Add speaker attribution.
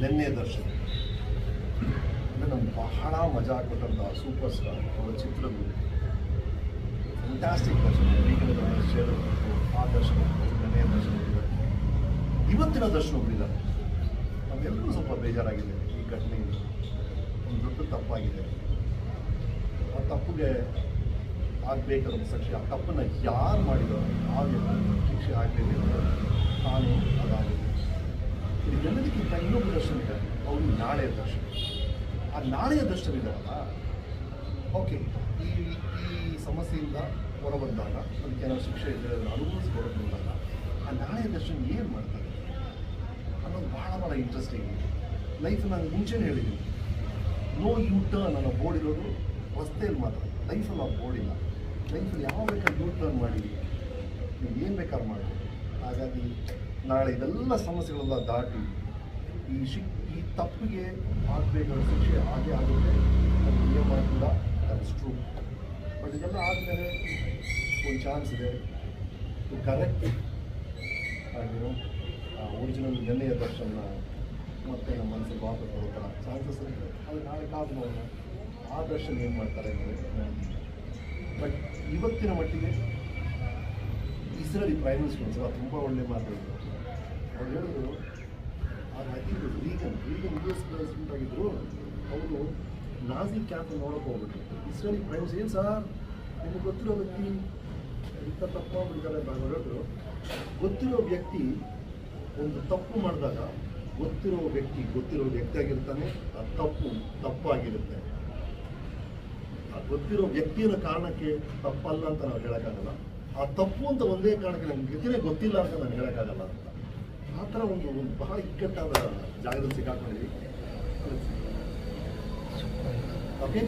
Speaker 1: ನಿನ್ನೆ ದರ್ಶನ. ಅಂದರೆ ನಮ್ಗೆ ಬಹಳ ಮಜಾ ಕೊಟ್ಟಂಥ ಸೂಪರ್ ಸ್ಟಾರ್ ಅವರ ಚಿತ್ರಗಳು ಫ್ಯಾಂಟಾಸ್ಟಿಕ್ ದರ್ಶನ. ಈಗಿನ ಆ ದರ್ಶನ ನೆನ್ನೆಯ ದರ್ಶನ ಇವತ್ತಿನ ದರ್ಶನ ದರ್ಶನಗಳಿದ್ದಾರೆ ನಮ್ಮೆಲ್ಲರೂ ಸ್ವಲ್ಪ ಬೇಜಾರಾಗಿದೆ ಈ ಘಟನೆಯಿಂದ ಒಂದು ದೊಡ್ಡ ತಪ್ಪಾಗಿದೆ. ಆ ತಪ್ಪಿಗೆ ಆಗಬೇಕಾದ ಸಾಕ್ಷಿ, ಆ ತಪ್ಪನ್ನು ಯಾರು ಮಾಡಿದಾರೋ ಆ ಶಿಕ್ಷೆ ಆಗಲೇಬೇಕು ತಾನು ಅದಾಗಿದೆ ಇದೆಲ್ಲದಕ್ಕಿಂತ ಇನ್ನೊಬ್ಬ ದರ್ಶನ ಇದೆ. ಅವರು ನಾಳೆಯ ದರ್ಶನ. ಆ ನಾಳೆಯ ದರ್ಶನ ಇದೆಯಲ್ಲ? ಓಕೆ ಈ ಈ ಸಮಸ್ಯೆಯಿಂದ ಹೊರಬಂದಾಗ, ಅದಕ್ಕೆ ಏನಾದ್ರು ಶಿಕ್ಷೆ ಇದೆ ಅನುಭವಿಸಿ ಹೊರಬಂದಾಗ ಆ ನಾಳೆಯ ದರ್ಶನ ಏನು ಮಾಡ್ತಾರೆ? ಅನ್ನೋದು ಭಾಳ ಭಾಳ ಇಂಟ್ರೆಸ್ಟಿಂಗ್ ಲೈಫ್ ನಾನು ಮುಂಚೆನೇ ಹೇಳಿದ್ದೀನಿ. ನೋ ಯೂ ಟರ್ನ್ ಅನ್ನೋ ಬೋರ್ಡ್ ಇರೋದು ರಸ್ತೆಯಲ್ಲಿ ಮಾತ್ರ. ಲೈಫಲ್ಲಿ ಆ ಬೋರ್ಡ್ ಇಲ್ಲ. ಲೈಫಲ್ಲಿ ಯಾವ ಬೇಕಾದ್ರೂ ಯೂ ಟರ್ನ್ ಮಾಡಿ. ನೀವು ಏನು ಬೇಕಾದ್ರೂ ಮಾಡಿ ಹಾಗಾಗಿ ನಾಳೆ ಇದೆಲ್ಲ ಸಮಸ್ಯೆಗಳೆಲ್ಲ ದಾಟಿ ಈ ಶಿಕ್, ಈ ತಪ್ಪಿಗೆ ಆಗಬೇಕಾದ ಶಿಕ್ಷೆ ಹಾಗೆ ಆಗುತ್ತೆ. ಅದು ನಿಯಮ ಕೂಡ ಟ್ರೂ ಬಟ್ ಇದೆಲ್ಲ ಆದಮೇಲೆ ಒಂದು ಚಾನ್ಸ್ ಇದೆ. ಟು ಕರೆಕ್ಟ್ ಆಗಿರೋ ಒರಿಜಿನಲ್ ನೆನ್ನೆಯ ದರ್ಶನ ಮತ್ತೆ ನಮ್ಮ ಮನಸ್ಸಿಗೆ ವಾಪಸ್ ಬರೋ ಚಾನ್ಸಸ್ ಇದೆ ಅದು ನಾಳೆ ಕಾದು ನೋಡೋಣ. ಆ ದರ್ಶನ ಏನು ಮಾಡ್ತಾರೆ ಬಟ್ ಇವತ್ತಿನ ಮಟ್ಟಿಗೆ ಇಸ್ರೇಲಿ ಪ್ರೈಮ್ ಮಿನಿಸ್ಟರ್ ಸಹ ತುಂಬ ಒಳ್ಳೆ ಮಾತಾಡಿದ್ರು ಅವ್ರು ಹೇಳಿದ್ರು think Reagan Reagan U S president ಆಗಿದ್ರು, ಅವರು ನಾಜಿ ಕ್ಯಾಂಪ್ ನೋಡೋಕೆ ಹೋಗ್ಬಿಟ್ಟು ಇಸ್ರೇಲಿ ಪ್ರೈಮ್ ಮಿನಿಸ್ಟರ್ ಏನು ಸರ್ ನಿಮಗೆ ಗೊತ್ತಿರೋ ವ್ಯಕ್ತಿ, ಇಂಥ ತಪ್ಪು ಮಾಡಿದ್ದಾರೆ ಹೇಳಿದ್ರು. ಗೊತ್ತಿರೋ ವ್ಯಕ್ತಿ ಒಂದು ತಪ್ಪು ಮಾಡಿದಾಗ, ಗೊತ್ತಿರೋ ವ್ಯಕ್ತಿ ಗೊತ್ತಿರೋ ವ್ಯಕ್ತಿಯಾಗಿರ್ತಾನೆ ಆ ತಪ್ಪು ತಪ್ಪಾಗಿರುತ್ತೆ. ಆ ಗೊತ್ತಿರೋ ವ್ಯಕ್ತಿಯ ಕಾರಣಕ್ಕೆ ತಪ್ಪಲ್ಲ ಅಂತ ನಾವು ಹೇಳೋಕ್ಕಾಗಲ್ಲ. ಆ ತಪ್ಪು ಅಂತ ಒಂದೇ ಕಾರಣಕ್ಕೆ ನಮ್ಗೆ ಗೊತ್ತಿಲ್ಲ ಅಂತ ನಾನು ಹೇಳೋಕ್ಕಾಗಲ್ಲ ಅಂತ. ಆ ಥರ ಒಂದು ಒಂದು ಬಹಳ ಇಕ್ಕಟ್ಟಾದ ಜಾಗದಲ್ಲಿ ಸಿಕ್ಕಾಕೊಂಡಿದ್ವಿ ಓಕೆ